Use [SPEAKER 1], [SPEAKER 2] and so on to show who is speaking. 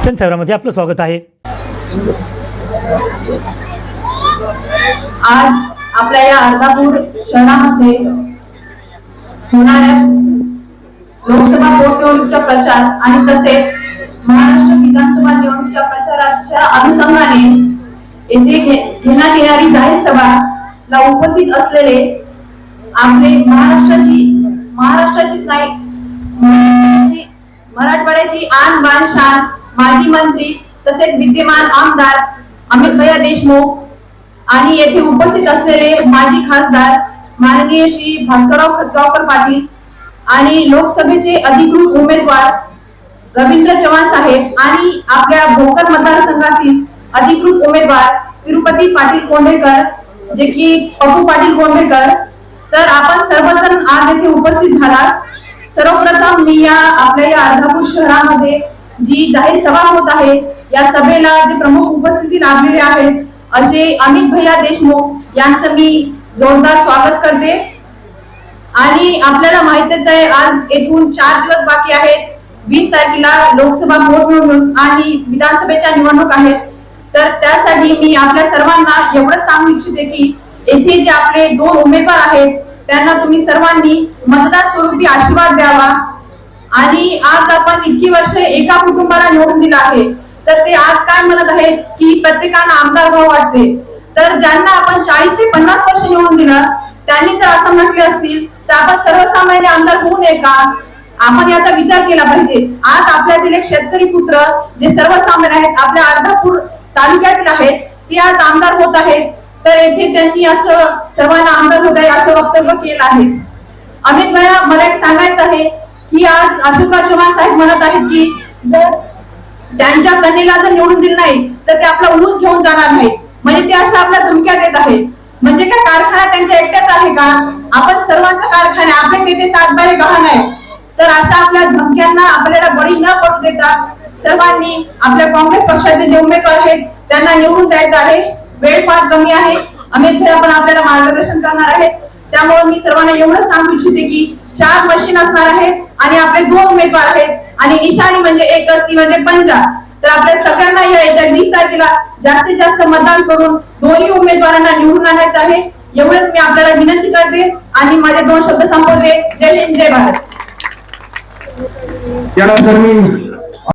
[SPEAKER 1] दर्शन सेवरामध्ये आपलं स्वागत आहे.
[SPEAKER 2] आज आपल्या या अर्धापूर शहरामध्ये होणाऱ्या लोकसभा पोटनिवडणुकीचा प्रचार आणि तसेच महाराष्ट्र विधानसभा निवडणुकीच्या प्रचाराच्या अनुषंगाने येथे घेण्यात येणारी जाहीर सभाला उपस्थित असलेले आपले महाराष्ट्राची महाराष्ट्राचीच नाही मराठवाडा मराठवाड्याची आन बान शान माजी मंत्री तसेच विद्यमान आमदार अमित भैया देशमुख आणि येथे उपस्थित असलेले माजी खासदार माननीय श्री भास्करराव खतगावकर पाटील आणि लोकसभेचे अधिकृत उमेदवार रवींद्र चव्हाण साहेब आणि आपल्या भोकर मतदारसंघातील अधिकृत उमेदवार तिरुपती पाटील कोंडेकर जे की पप्पू पाटील कोंडेकर तर आपण सर्वजण आज येथे उपस्थित झाला सर्वप्रथम मी या आपल्या या अर्धापूर शहरामध्ये जी जाहीर सभा होत आहे या सभेला जे प्रमुख उपस्थिती लाभलेले आहेत असे अमित भैया देशमुख यांचं मी जोरदार स्वागत करते. आणि आपल्याला माहितच आहे आज येथून चार दिवस बाकी आहेत. वीस तारखेला लोकसभा पोटनिवडणूक आणि विधानसभेच्या निवडणूक आहेत. तर त्यासाठी मी आपल्या सर्वांना एवढंच सांगू इच्छिते की येथे जे आपले दोन उमेदवार आहेत त्यांना तुम्ही सर्वांनी मतदार स्वरूपी आशीर्वाद द्यावा. आणि आज आपण इतकी वर्ष एका कुटुंबाला निवडून दिलं आहे. तर ते आज काय म्हणत आहेत की प्रत्येकाला आमदार भाव वाटते. तर ज्यांना आपण चाळीस ते पन्नास वर्ष निवडून दिलं त्यांनी जर असं म्हटले असतील तर आपण सर्वसामान्य आमदार होऊ नये का? आपण याचा विचार केला पाहिजे. आज आपल्यातील एक शेतकरी पुत्र जे सर्वसामान्य आहेत आपल्या अर्धापूर तालुक्यातील आहेत ते आज आमदार होत आहेत. तर येथे त्यांनी असं सर्वांना आमदार होत आहे असं वक्तव्य केलं आहे. अमित भैया मला एक सांगायचं आहे की आज अशोकराव चव्हाण साहेब म्हणत आहेत की जर त्यांच्या कन्येला जर निवडून दिलं नाही तर ते आपला ऊस घेऊन जाणार नाही म्हणजे ते अशा आपल्या धमक्या देत आहेत. म्हणजे काय कारखाना त्यांच्या एकट्याच आहे का? आपण सर्वांचा कारखाना आपले नेते सातबारे गहाण आहे. तर अशा आपल्या धमक्यांना आपल्याला बळी न पडू देता सर्वांनी आपल्या काँग्रेस पक्षाचे जे उमेदवार आहेत त्यांना निवडून द्यायचं आहे. वेळ फार कमी आहे. अमित भाई पण आपल्याला मार्गदर्शन करणार आहे त्यामुळे मी सर्वांना एवढं सांगू इच्छिते की चार मशीन असणार आहेत आणि आपले दोन उमेदवार आहेत. आणि निशाणी म्हणजे एक असती म्हणजे पंजा तर आपल्या सगळ्यांना या येत्या वीस तारखेला जास्तीत जास्त मतदान करून दोन्ही उमेदवारांना निवडून आणायचं आहे. एवढंच मी आपल्याला विनंती करते आणि माझे दोन शब्द संपवते. जय हिंद जय भारत.
[SPEAKER 3] त्यानंतर मी